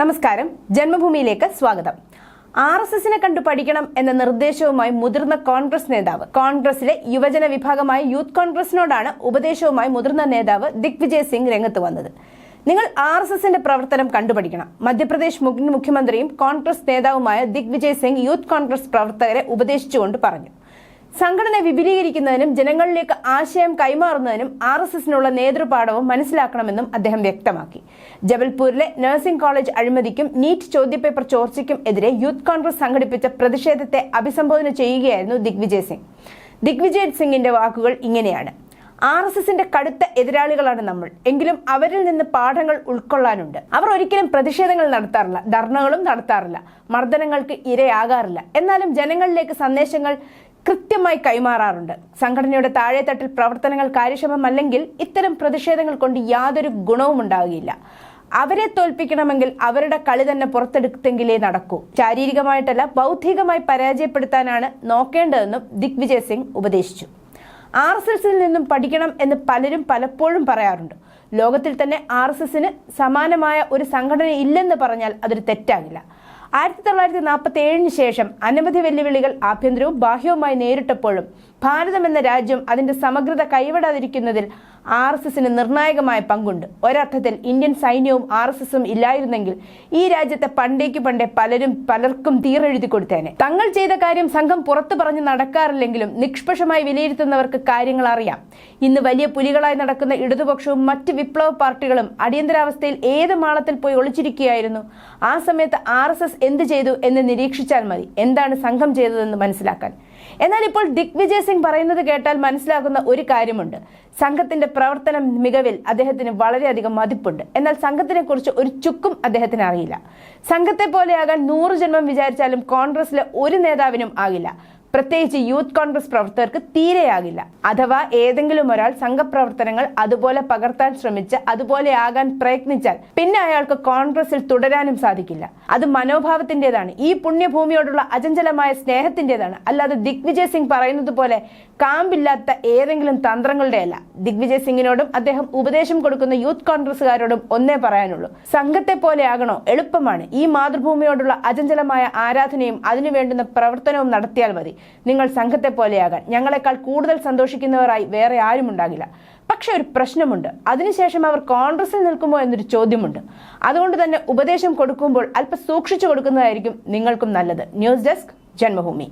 നമസ്കാരം. ജന്മഭൂമിയിലേക്ക് സ്വാഗതം. R S എസിനെ കണ്ടു പഠിക്കണം എന്ന നിർദ്ദേശവുമായി മുതിർന്ന കോൺഗ്രസ് നേതാവ് കോൺഗ്രസിലെ യുവജന വിഭാഗമായ യൂത്ത് കോൺഗ്രസിനോടാണ് ഉപദേശവുമായി മുതിർന്ന നേതാവ് ദിഗ്വിജയ് സിംഗ് രംഗത്ത് വന്നത്. നിങ്ങൾ ആർ എസ് എസിന്റെ പ്രവർത്തനം കണ്ടുപഠിക്കണം മധ്യപ്രദേശ് മുൻ മുഖ്യമന്ത്രിയും കോൺഗ്രസ് നേതാവുമായ ദിഗ്വിജയ് സിംഗ് യൂത്ത് കോൺഗ്രസ് പ്രവർത്തകരെ ഉപദേശിച്ചുകൊണ്ട് പറഞ്ഞു. സംഘടന വിപുലീകരിക്കുന്നതിനും ജനങ്ങളിലേക്ക് ആശയം കൈമാറുന്നതിനും ആർ എസ് എസിനുള്ള നേതൃപാഠവും മനസ്സിലാക്കണമെന്നും അദ്ദേഹം വ്യക്തമാക്കി. ജബൽപൂരിലെ നഴ്സിംഗ് കോളേജ് അഴിമതിക്കും നീറ്റ് ചോദ്യപേപ്പർ ചോർച്ചയ്ക്കും എതിരെ യൂത്ത് കോൺഗ്രസ് സംഘടിപ്പിച്ച പ്രതിഷേധത്തെ അഭിസംബോധന ചെയ്യുകയായിരുന്നു ദിഗ്വിജയ് സിംഗ്. ദിഗ്വിജയ് സിംഗിന്റെ വാക്കുകൾ ഇങ്ങനെയാണ്. ആർ എസ് എസിന്റെ കടുത്ത എതിരാളികളാണ് നമ്മൾ. എങ്കിലും അവരിൽ നിന്ന് പാഠങ്ങൾ ഉൾക്കൊള്ളാനുണ്ട്. അവർ ഒരിക്കലും പ്രതിഷേധങ്ങൾ നടത്താറില്ല ധർണകളും നടത്താറില്ല മർദ്ദനങ്ങൾക്ക് ഇരയാകാറില്ല. എന്നാലും ജനങ്ങളിലേക്ക് സന്ദേശങ്ങൾ കൃത്യമായി കൈമാറാറുണ്ട്. സംഘടനയുടെ താഴെത്തട്ടിൽ പ്രവർത്തനങ്ങൾ കാര്യക്ഷമമല്ലെങ്കിൽ ഇത്തരം പ്രതിഷേധങ്ങൾ കൊണ്ട് യാതൊരു ഗുണവും ഉണ്ടാവുകയില്ല. അവരെ തോൽപ്പിക്കണമെങ്കിൽ അവരുടെ കളി തന്നെ പുറത്തെടുത്തെങ്കിലേ നടക്കൂ. ശാരീരികമായിട്ടല്ല ബൗദ്ധികമായി പരാജയപ്പെടുത്താനാണ് നോക്കേണ്ടതെന്നും ദിഗ്വിജയ് സിംഗ് ഉപദേശിച്ചു. ആർ എസ് എസിൽ നിന്നും പഠിക്കണം എന്ന് പലരും പലപ്പോഴും പറയാറുണ്ട്. ലോകത്തിൽ തന്നെ ആർ എസ് എസിന് സമാനമായ ഒരു സംഘടന ഇല്ലെന്ന് പറഞ്ഞാൽ അതൊരു തെറ്റാകില്ല. ആയിരത്തി തൊള്ളായിരത്തി നാൽപ്പത്തി ഏഴിന് ശേഷം അനവധി വെല്ലുവിളികൾ ആഭ്യന്തരവും ബാഹ്യവുമായി നേരിട്ടപ്പോഴും ഭാരതം എന്ന രാജ്യം അതിന്റെ സമഗ്രത കൈവിടാതിരിക്കുന്നതിൽ ആർ എസ് എസിന് നിർണായകമായ പങ്കുണ്ട്. ഒരർത്ഥത്തിൽ ഇന്ത്യൻ സൈന്യവും ആർ എസ് എസും ഇല്ലായിരുന്നെങ്കിൽ ഈ രാജ്യത്തെ പണ്ടേക്ക് പണ്ടേ പലരും പലർക്കും തീരെഴുതി കൊടുത്തേനെ. തങ്ങൾ ചെയ്ത കാര്യം സംഘം പുറത്തു പറഞ്ഞു നടക്കാറില്ലെങ്കിലും നിഷ്പക്ഷമായി വിലയിരുത്തുന്നവർക്ക് കാര്യങ്ങൾ അറിയാം. ഇന്ന് വലിയ പുലികളായി നടക്കുന്ന ഇടതുപക്ഷവും മറ്റ് വിപ്ലവ പാർട്ടികളും അടിയന്തരാവസ്ഥയിൽ ഏത് മാളത്തിൽ പോയി ഒളിച്ചിരിക്കുകയായിരുന്നു? ആ സമയത്ത് ആർ എന്ത് ചെയ്തു എന്ന് നിരീക്ഷിച്ചാൽ മതി. എന്താണ് സംഘം ചെയ്തതെന്ന് മനസ്സിലാക്കാൻ. എന്നാൽ ഇപ്പോൾ ദിഗ്വിജയ് സിംഗ് പറയുന്നത് കേട്ടാൽ മനസ്സിലാകുന്ന ഒരു കാര്യമുണ്ട്. സംഘത്തിന്റെ പ്രവർത്തനം മികവിൽ അദ്ദേഹത്തിന് വളരെയധികം മതിപ്പുണ്ട്. എന്നാൽ സംഘത്തിനെ കുറിച്ച് ഒരു ചുക്കും അദ്ദേഹത്തിന് അറിയില്ല. സംഘത്തെ പോലെയാകാൻ നൂറ് ജന്മം വിചാരിച്ചാലും കോൺഗ്രസിലെ ഒരു നേതാവിനും ആകില്ല. പ്രത്യേകിച്ച് യൂത്ത് കോൺഗ്രസ് പ്രവർത്തകർക്ക് തീരെയാകില്ല. അഥവാ ഏതെങ്കിലും ഒരാൾ സംഘപ്രവർത്തനങ്ങൾ അതുപോലെ പകർത്താൻ ശ്രമിച്ച് അതുപോലെ ആകാൻ പ്രയത്നിച്ചാൽ പിന്നെ അയാൾക്ക് കോൺഗ്രസിൽ തുടരാനും സാധിക്കില്ല. അത് മനോഭാവത്തിന്റേതാണ് ഈ പുണ്യഭൂമിയോടുള്ള അചഞ്ചലമായ സ്നേഹത്തിന്റേതാണ് അല്ലാതെ ദിഗ്വിജയ് സിംഗ് പറയുന്നത് പോലെ കാമ്പില്ലാത്ത ഏതെങ്കിലും തന്ത്രങ്ങളുടെ അല്ല ദിഗ്വിജയ് സിംഗിനോടും അദ്ദേഹം ഉപദേശം കൊടുക്കുന്ന യൂത്ത് കോൺഗ്രസ്സുകാരോടും ഒന്നേ പറയാനുള്ളൂ. സംഘത്തെ പോലെ ആകണോ? എളുപ്പമാണ്. ഈ മാതൃഭൂമിയോടുള്ള അചഞ്ചലമായ ആരാധനയും അതിനു വേണ്ടുന്ന പ്രവർത്തനവും നടത്തിയാൽ മതി. നിങ്ങൾ സംഘത്തെ പോലെയാകാൻ ഞങ്ങളെക്കാൾ കൂടുതൽ സന്തോഷിക്കുന്നവരായി വേറെ ആരും ഉണ്ടാകില്ല. പക്ഷെ ഒരു പ്രശ്നമുണ്ട്. അതിനുശേഷം അവർ കോൺഗ്രസിൽ നിൽക്കുമോ എന്നൊരു ചോദ്യമുണ്ട്. അതുകൊണ്ട് തന്നെ ഉപദേശം കൊടുക്കുമ്പോൾ അല്പം സൂക്ഷിച്ചു കൊടുക്കുന്നതായിരിക്കും നിങ്ങൾക്കും നല്ലത്. News desk Janmabhumi.